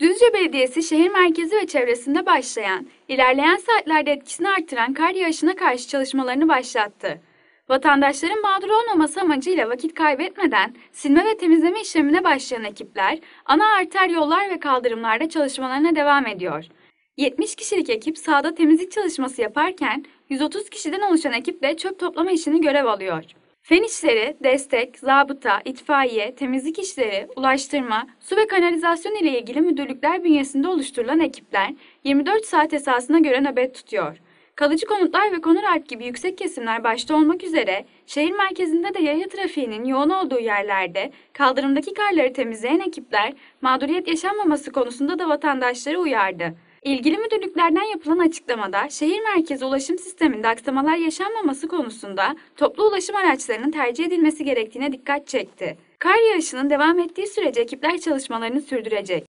Düzce Belediyesi şehir merkezi ve çevresinde başlayan, ilerleyen saatlerde etkisini artıran kar yağışına karşı çalışmalarını başlattı. Vatandaşların mağdur olmaması amacıyla vakit kaybetmeden silme ve temizleme işlemine başlayan ekipler, ana arter yollar ve kaldırımlarda çalışmalarına devam ediyor. 70 kişilik ekip sahada temizlik çalışması yaparken 130 kişiden oluşan ekip de çöp toplama işini görev alıyor. Fen işleri, destek, zabıta, itfaiye, temizlik işleri, ulaştırma, su ve kanalizasyon ile ilgili müdürlükler bünyesinde oluşturulan ekipler 24 saat esasına göre nöbet tutuyor. Kalıcı konutlar ve konur alp gibi yüksek kesimler başta olmak üzere şehir merkezinde de yaya trafiğinin yoğun olduğu yerlerde kaldırımdaki karları temizleyen ekipler mağduriyet yaşanmaması konusunda da vatandaşları uyardı. İlgili müdürlüklerden yapılan açıklamada şehir merkezi ulaşım sisteminde aksamalar yaşanmaması konusunda toplu ulaşım araçlarının tercih edilmesi gerektiğine dikkat çekti. Kar yağışının devam ettiği sürece ekipler çalışmalarını sürdürecek.